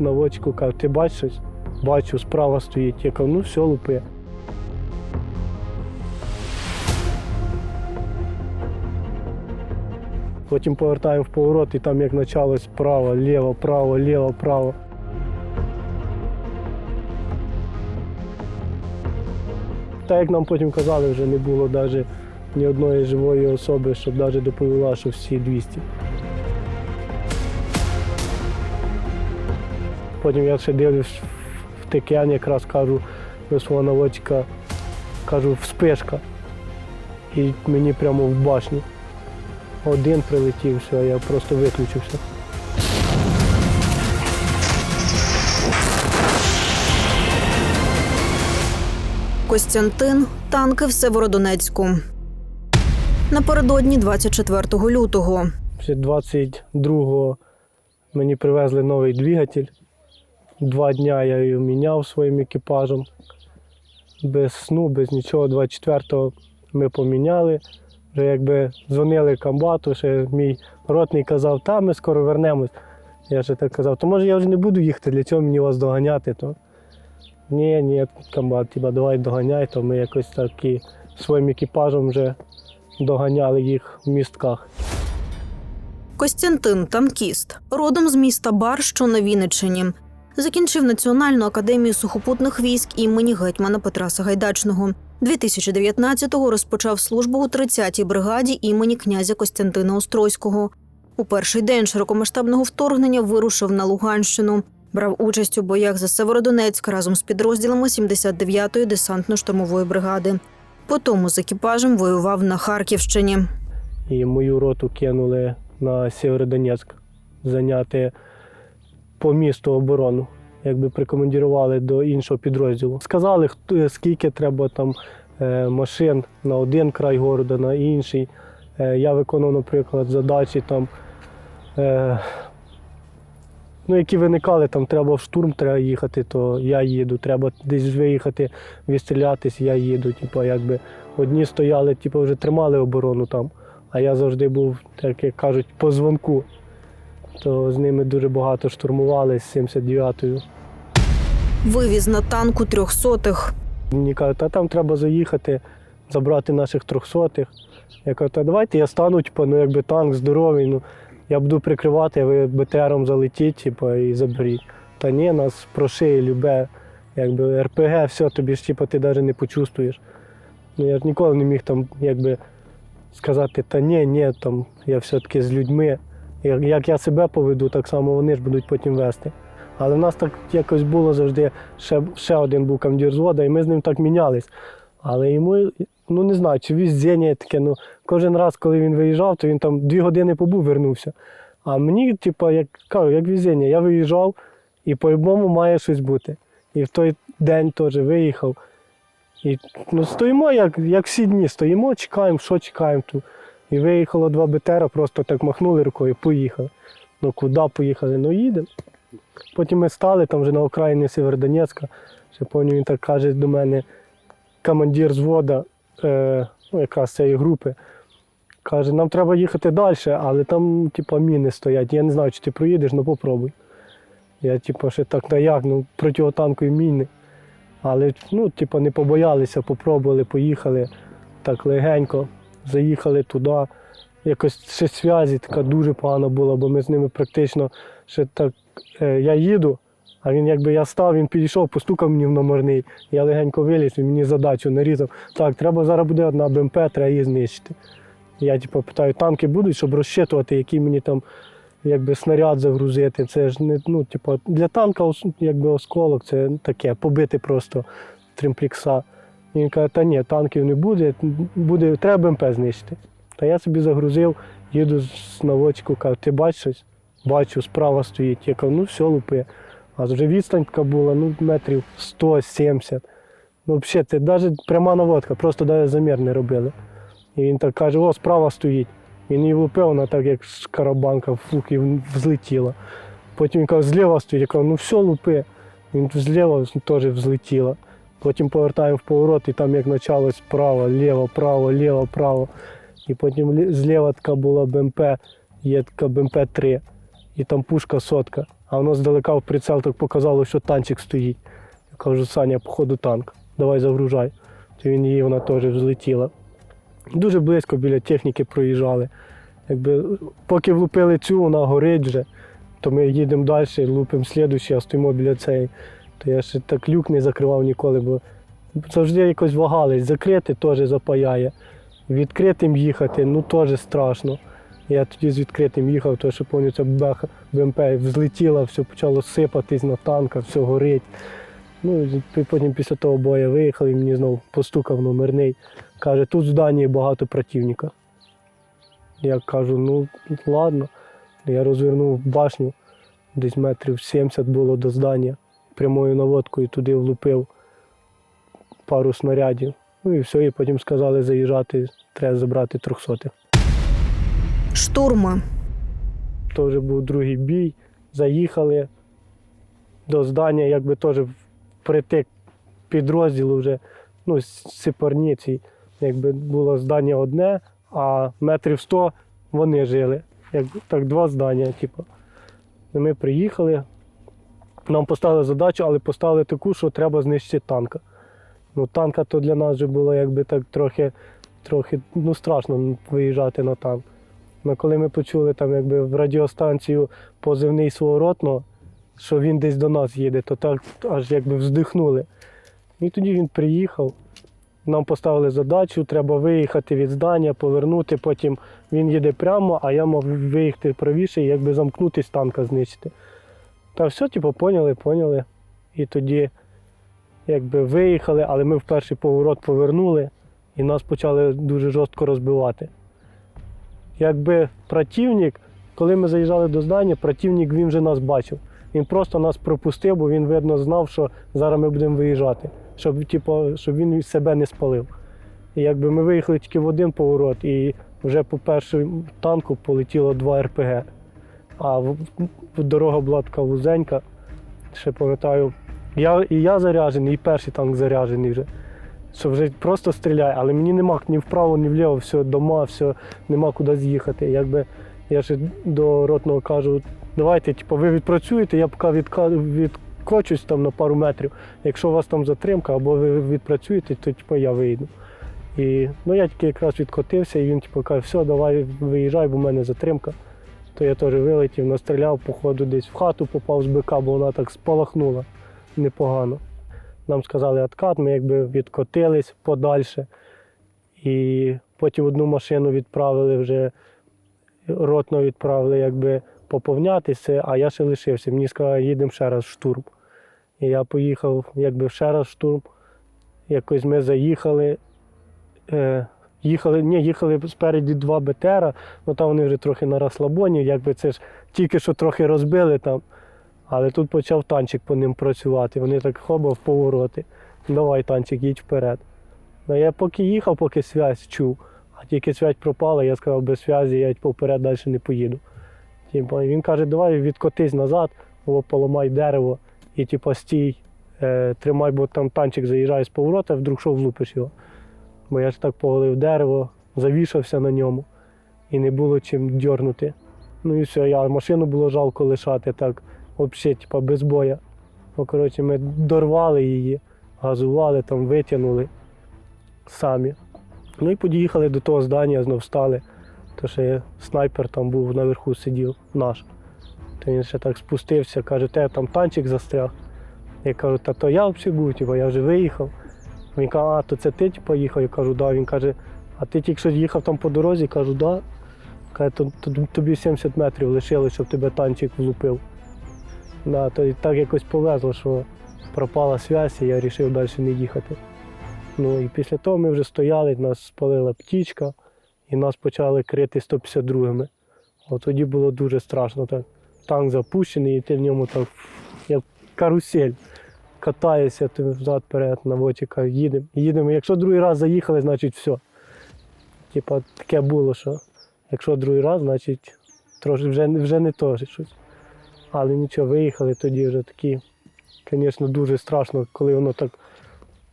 наводчику, каже, ти бачиш? Бачу, справа стоїть. Я кажу, ну все, лупи. Потім повертаємо в поворот і там як почалось право, ліво, право, ліво, право. Так як нам потім казали, вже не було навіть ні одної живої особи, щоб навіть доповіла, що всі 200. Потім я ще дивлюсь в ТКН, якраз кажу до свого наводчика, кажу, вспишка. І мені прямо в башню. Один прилетів, все, я просто виключився. Костянтин танки в Северодонецьку. Напередодні 24 лютого. 22-го мені привезли новий двигатель. Два дня я його міняв своїм екіпажем. Без сну, без нічого. 24-го ми поміняли. Вже якби дзвонили комбату, ще мій ротний казав, та ми скоро вернемось. Я ще так казав, то може я вже не буду їхати, для цього мені вас доганяти. То ні, ні, комбат, тіба, давай доганяй, то ми якось так і своїм екіпажем вже доганяли їх в містках. Костянтин танкіст, родом з міста Бар, що на Вінниччині. Закінчив Національну академію сухопутних військ імені гетьмана Петра Сагайдачного. 2019-го розпочав службу у 30-й бригаді імені князя Костянтина Острозького. У перший день широкомасштабного вторгнення вирушив на Луганщину. Брав участь у боях за Северодонецьк разом з підрозділами 79-ї десантно-штурмової бригади. Потім з екіпажем воював на Харківщині. і мою роту кинули на Сєвєродонецьк зайняти по місту оборону. Якби прикомандірували до іншого підрозділу. Сказали, хто- скільки треба там е, машин на один край города, на інший. Е, Я виконував, наприклад, задачі там, е, ну, які виникали, там треба в штурм треба їхати, то я їду. Треба десь виїхати, відстрілятись, я їду. Типу, якби одні стояли, типу, вже тримали оборону там. А я завжди був, як кажуть, по дзвонку. То з ними дуже багато штурмували з 79-ю. Вивіз на танку трьохсотих. Мені кажуть, та там треба заїхати, забрати наших трьохсотих. Я кажу, та давайте я стану, типу, ну якби танк здоровий, ну я буду прикривати, ви БТРом залетіть, типу, і заберіть. Та ні, нас прошиє любе, якби РПГ, все, тобі ж типу, ти навіть не почувствуєш. Ну я ж ніколи не міг там якби сказати, та ні, ні, там я все-таки з людьми. Як, я себе поведу, так само вони ж будуть потім вести. Але в нас так якось було завжди, ще, ще один був командир взвода, і ми з ним так мінялись. Але йому, ну не знаю, чи візіння таке, ну кожен раз, коли він виїжджав, то він там дві години побув, вернувся. А мені, типу, як кажу, як візіння, я виїжджав і по-любому має щось бути. І в той день теж виїхав. І ну, стоїмо, як, як всі дні, стоїмо, чекаємо, що чекаємо тут. І виїхало два БТРа, просто так махнули рукою, поїхали. Ну куди поїхали? Ну їдемо. Потім ми стали там вже на окраїні Северодонецька. Ще пам'ятаю, він так каже до мене, командир звода, е, ну, якраз цієї групи. Каже, нам треба їхати далі, але там типу, міни стоять. Я не знаю, чи ти проїдеш, ну попробуй. Я типу, ще так, та як, ну протитанкові міни. Але ну, типу, не побоялися, попробували, поїхали так легенько, заїхали туди. Якось ще зв'язі така дуже погана була, бо ми з ними практично ще так. Е, я їду, а він якби я став, він підійшов, постукав мені в номерний. Я легенько виліз, він мені задачу нарізав. Так, треба зараз буде одна БМП, треба її знищити. Я типу, питаю, танки будуть, щоб розчитувати, який мені там якби снаряд загрузити. Це ж не ну, типу, для танка якби осколок, це таке, побити просто тримплікса. Він каже, та ні, танків не буде, буде треба БМП знищити. Та я собі загрузив, їду з наводчику, кажу, ти бачиш щось? Бачу, справа стоїть. Я кажу, ну все, лупи. А вже відстань така була, ну, метрів 170. Ну, взагалі, це навіть пряма наводка, просто навіть замір не робили. І він так каже, о, справа стоїть. Він її лупив, вона так як шкарабанка, фук, і взлетіла. Потім він каже, зліва стоїть. Я кажу, ну все, лупи. Він зліва теж взлетіла. Потім повертаємо в поворот, і там як почалось право, ліво, право, ліво, право. І потім зліва така була БМП, є така БМП-3, і там пушка сотка. А воно здалека в прицел так показало, що танчик стоїть. Я кажу, Саня, походу танк, давай загружай. То він її, вона теж взлетіла. Дуже близько біля техніки проїжджали. Якби, поки влупили цю, вона горить вже, то ми їдемо далі, лупимо слідущі, а стоїмо біля цієї. То я ще так люк не закривав ніколи, бо завжди якось вагались. Закрити теж запаяє. Відкритим їхати, ну теж страшно. Я тоді з відкритим їхав, тому що беха БМП взлетіла, все почало сипатись на танках, все горить. Ну, потім після того виїхали, і мені знову постукав номерний. Каже, тут в зданні багато противника. Я кажу, ну ладно. Я розвернув башню, десь метрів 70 було до здання. Прямою наводкою туди влупив пару снарядів. Ну і все, і потім сказали заїжджати, треба забрати трьохсотих. Штурми. То вже був другий бій. Заїхали до здання, якби теж притик підрозділу вже ну, сипарніці. Якби було здання одне, а метрів 100 вони жили. Як, так два здання. Типу. Ми приїхали, нам поставили задачу, але поставили таку, що треба знищити танка. Ну, танка то для нас вже було якби так трохи, трохи ну, страшно виїжджати на танк. Ну, коли ми почули там якби в радіостанцію позивний свого ротного, що він десь до нас їде, то так аж якби вздихнули. І тоді він приїхав. Нам поставили задачу, треба виїхати від здання, повернути, потім він їде прямо, а я мав виїхати правіше і якби замкнутись танка знищити. Та все, типу, поняли, поняли. І тоді якби виїхали, але ми в перший поворот повернули і нас почали дуже жорстко розбивати. Якби противник, коли ми заїжджали до здання, противник він вже нас бачив. Він просто нас пропустив, бо він, видно, знав, що зараз ми будемо виїжджати, щоб, типу, щоб він себе не спалив. І якби ми виїхали тільки в один поворот, і вже по першому танку полетіло два РПГ. А дорога була така вузенька. Ще пам'ятаю, я, і я заряджений, і перший танк заряджений вже. Що вже просто стріляє, але мені нема ні вправо, ні вліво, все, дома, все, нема куди з'їхати. Якби я ще до ротного кажу, давайте, типу, ви відпрацюєте, я поки відкочусь там на пару метрів. Якщо у вас там затримка, або ви відпрацюєте, то типу, я вийду. І ну, я тільки якраз відкотився, і він типу, каже, все, давай виїжджай, бо в мене затримка. То я теж вилетів, настріляв, походу, десь в хату попав з бика, бо вона так спалахнула непогано. Нам сказали откат, ми якби відкотились подальше. І потім одну машину відправили вже, ротно відправили якби поповнятися, а я ще лишився. Мені сказали, їдемо ще раз в штурм. І я поїхав якби ще раз в штурм. Якось ми заїхали. Е, їхали, ні, їхали спереді два БТРа, ну там вони вже трохи на розслабоні, якби це ж тільки що трохи розбили там. Але тут почав танчик по ним працювати. Вони так хоба в повороти. Давай, танчик, їдь вперед. Ну, я поки їхав, поки связь чув, а тільки связь пропала, я сказав, без зв'язі я поперед далі не поїду. Типу, він каже, давай відкотись назад, або поламай дерево і типу, стій, е, тримай, бо там танчик заїжджає з поворота, вдруг що влупиш його. Бо я ж так поголив дерево, завішався на ньому і не було чим дьорнути. Ну і все, я машину було жалко лишати так, взагалі, типу, без боя. Ну, коротше, ми дорвали її, газували, там витягнули самі. Ну і поїхали до того здання, знов встали. То ще снайпер там був наверху сидів наш. То він ще так спустився, каже, те там танчик застряг. Я кажу, та то я взагалі був, типу, я вже виїхав. Він каже, а то це ти типу, їхав? Я кажу, да. Він каже, а ти тільки що їхав там по дорозі, кажу, да. Каже, то, то тобі 70 метрів лишилось, щоб тебе танчик влупив. Да, то і так якось повезло, що пропала зв'язь, і я вирішив далі не їхати. Ну і після того ми вже стояли, нас спалила птічка, і нас почали крити 152-ми. От тоді було дуже страшно. Так. Танк запущений, і ти в ньому так, як карусель. Катаєшся ти взад вперед на вотіка, їдемо. Їдемо. Якщо другий раз заїхали, значить все. Типа таке було, що якщо другий раз, значить трошки вже, вже не то щось. Але нічого, виїхали тоді вже такі. Звісно, дуже страшно, коли воно так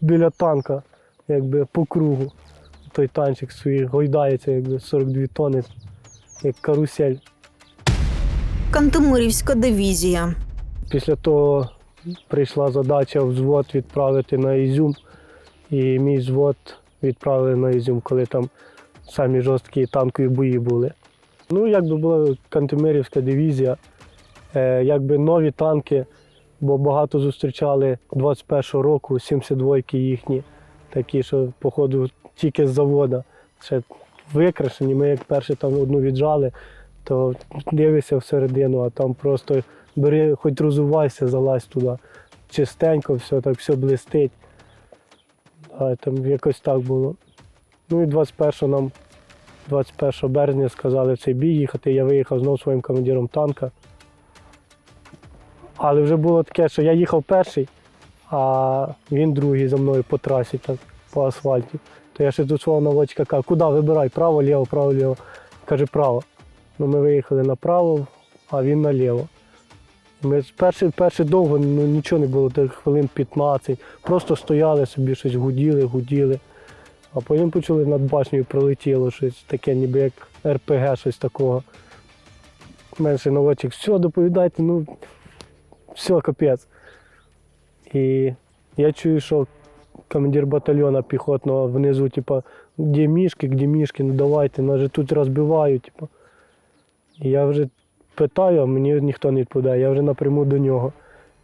біля танка, якби по кругу. Той танчик свій гойдається, якби 42 тони, як карусель. Кантемирівська дивізія. Після того прийшла задача взвод відправити на Ізюм. І мій взвод відправили на Ізюм, коли там самі жорсткі танкові бої були. Ну, якби була Кантемирівська дивізія, е, якби нові танки, бо багато зустрічали 21-го року, 72-ки їхні, такі, що, походу, тільки з завода. Ще викрашені. Ми як перше там одну віджали, то дивишся всередину, а там просто бери, хоч розувайся, залазь туди. Чистенько, все так, все блистить. А, там якось так було. Ну і 21 нам 21 березня сказали в цей бій їхати. Я виїхав знову своїм командиром танка. Але вже було таке, що я їхав перший, а він другий за мною по трасі, так, по асфальті. То я ще до свого наводчика кажу, куди вибирай, право, ліво, право, ліво. Каже, право. Ну, ми виїхали направо, а він наліво. Ми ж перше довго ну, нічого не було, так хвилин 15. Просто стояли собі, щось гуділи, гуділи. А потім почули над башнею пролетіло щось таке, ніби як РПГ, щось такого. Менше наводчик, все, доповідайте, ну все, капець. І я чую, що командир батальйона піхотного внизу, типа, де мішки, де мішки, ну давайте, нас же тут розбивають. Типа. І я вже питаю, мені ніхто не відповідає, я вже напряму до нього.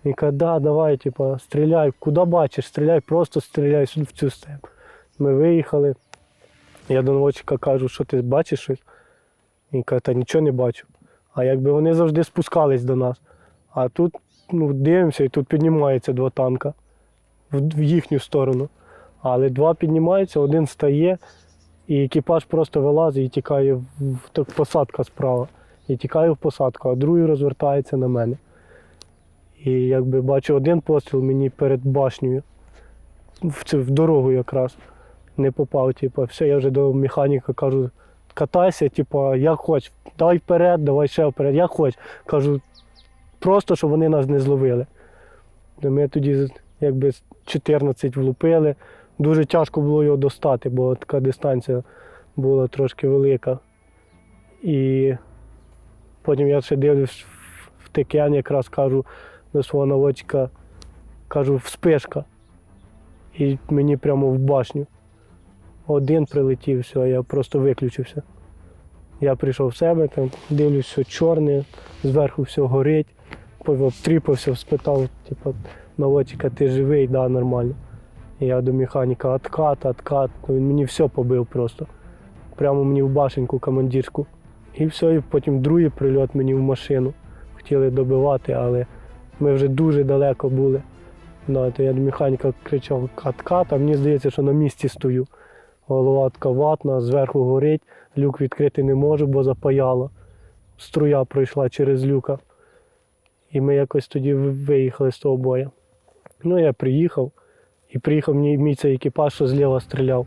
Він каже, да, давай, типа, стріляй, куди бачиш, стріляй, просто стріляй сюди в цю степ. Ми виїхали. Я до наводчика кажу, що ти бачиш щось? Він каже, та нічого не бачу. А якби вони завжди спускались до нас. А тут ну, дивимося, і тут піднімається два танка в, їхню сторону. Але два піднімаються, один стає, і екіпаж просто вилазить і тікає в, посадка справа. І тікає в посадку, а другий розвертається на мене. І якби бачу один постріл мені перед башнею, в, цю, в дорогу якраз не попав. Типу, все, я вже до механіка кажу, катайся, типу, як хоч, давай вперед, давай ще вперед, як хоч. Кажу, просто, щоб вони нас не зловили. Ми тоді якби 14 влупили. Дуже тяжко було його достати, бо така дистанція була трошки велика. І потім я ще дивлюсь в текен, якраз кажу до свого наводчика, кажу, вспишка. І мені прямо в башню. Один прилетів, все, я просто виключився. Я прийшов в себе, там, дивлюсь, що чорне, зверху все горить, обтріпався, спитав, типу, наводчика, ти живий, да, нормально. І я до механіка откат, откат. Він мені все побив просто. Прямо мені в башеньку командирську. І все, і потім другий прильот мені в машину. Хотіли добивати, але ми вже дуже далеко були. Да, то я до механіка кричав кат-кат, а мені здається, що на місці стою. Голова така ватна, зверху горить, люк відкрити не можу, бо запаяло. Струя пройшла через люка. І ми якось тоді виїхали з того бою. Ну, я приїхав, і приїхав мій, мій цей екіпаж, що зліва стріляв.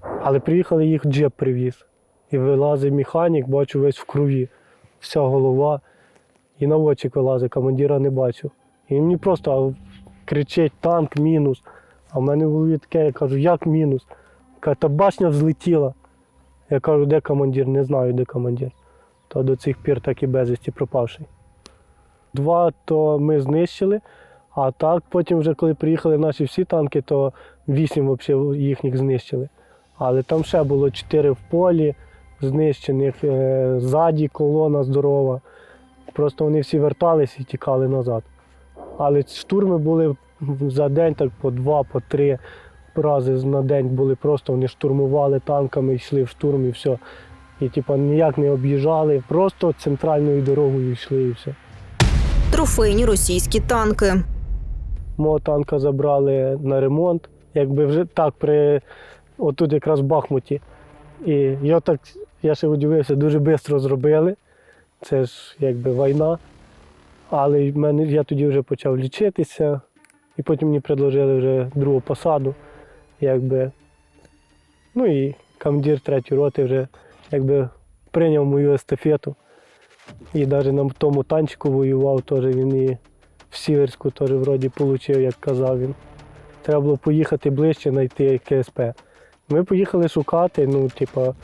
Але приїхали, їх джеп привіз. І вилазить механік, бачу весь в крові. Вся голова. І наводчик вилазить, командира не бачу. І мені просто кричить танк мінус. А в мене в голові таке, я кажу, як мінус? Каже, та башня взлетіла. Я кажу, де командир? Не знаю, де командир. То до цих пір так і безвісті пропавший. Два то ми знищили, а так потім, вже коли приїхали наші всі танки, то вісім їхніх знищили. Але там ще було чотири в полі знищених, е, ззаді колона здорова. Просто вони всі вертались і тікали назад. Але штурми були за день так по два, по три рази на день були просто вони штурмували танками, йшли в штурм і все. І типу, ніяк не об'їжджали, просто центральною дорогою йшли і все. Трофейні російські танки. Мого танка забрали на ремонт, якби вже так при отут якраз в Бахмуті. І я так, я ще удивився, дуже швидко зробили. Це ж якби війна. Але мене, я тоді вже почав лічитися, і потім мені предложили вже другу посаду. Якби. Ну і командир третьої роти вже якби прийняв мою естафету. І навіть на тому танчику воював, теж він і в Сіверську теж вроді отримав, як казав він. Треба було поїхати ближче, знайти КСП. Ми поїхали шукати, ну, типа,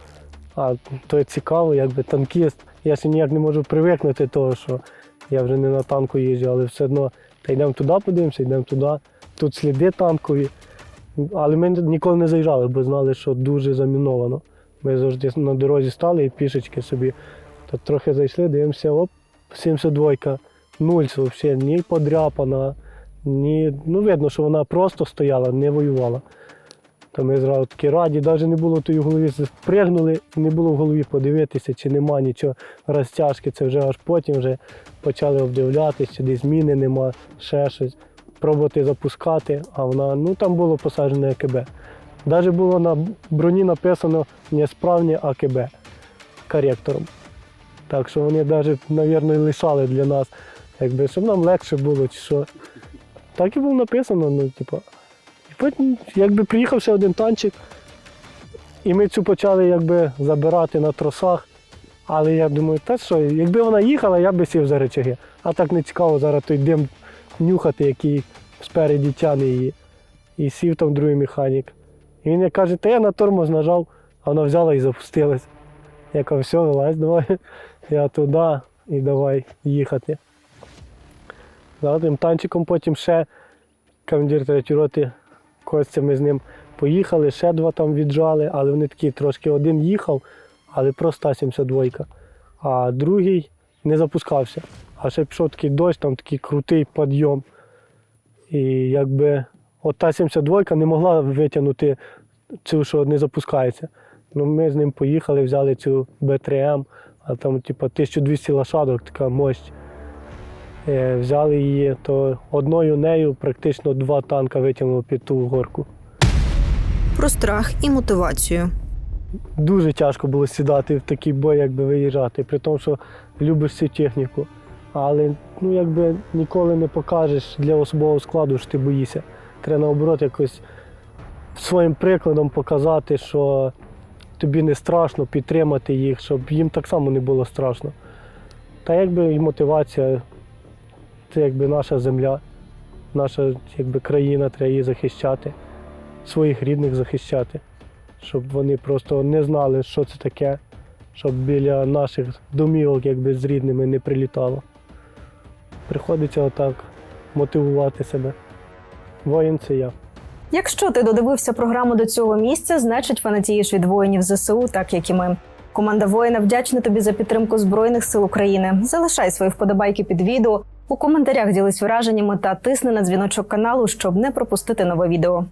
а то цікаво, якби танкіст. Я ще ніяк не можу привикнути до того, що Я вже не на танку їжджу, але все одно та йдемо туди, подивимося, йдемо туди. Тут сліди танкові. Але ми ніколи не заїжджали, бо знали, що дуже заміновано. Ми завжди на дорозі стали і пішечки собі. То трохи зайшли, дивимося, оп, 72-ка, нуль взагалі, ні подряпана, ні. Ну, видно, що вона просто стояла, не воювала. То ми зразу такі раді, навіть не було тої голові, спригнули, не було в голові подивитися, чи нема нічого розтяжки. Це вже аж потім вже почали обдивлятися, чи десь зміни нема, ще щось. Пробувати запускати, а вона, ну там було посаджене АКБ. Навіть було на броні написано несправні АКБ коректором. Так що вони навіть, мабуть, лишали для нас, якби, щоб нам легше було чи що. Так і було написано, ну, типу. Потім, якби приїхав ще один танчик, і ми цю почали якби, забирати на тросах. Але я думаю, та що, якби вона їхала, я би сів за речаги. А так не цікаво зараз той дим нюхати, який спереді тяне її. І сів там другий механік. І він каже, та я на тормоз нажав, а вона взяла і запустилась. Я кажу, все, вилазь, давай. Я туди і давай їхати. За тим танчиком потім ще командир третьої роти Костя, ми з ним поїхали, ще два там віджали, але вони такі трошки один їхав, але просто 72 а другий не запускався. А ще пішов такий дощ, там такий крутий підйом. І якби от та 72 не могла витягнути цю, що не запускається. Ну, ми з ним поїхали, взяли цю Б3М, а там типу, 1200 лошадок, така мощь. Е, Взяли її, то одною нею практично два танка витягнуло під ту горку. Про страх і мотивацію. Дуже тяжко було сідати в такий бой, якби виїжджати, при тому, що любиш цю техніку. Але ну, якби ніколи не покажеш для особового складу, що ти боїшся. Треба наоборот якось своїм прикладом показати, що тобі не страшно підтримати їх, щоб їм так само не було страшно. Та якби і мотивація це якби наша земля, наша якби, країна, треба її захищати, своїх рідних захищати щоб вони просто не знали, що це таке, щоб біля наших домівок якби з рідними не прилітало. Приходиться отак мотивувати себе. Воїн це я. Якщо ти додивився програму до цього місця, значить фанатієш від воїнів ЗСУ, так як і ми. Команда воїна вдячна тобі за підтримку Збройних сил України. Залишай свої вподобайки під відео. У коментарях ділись враженнями та тисни на дзвіночок каналу, щоб не пропустити нове відео.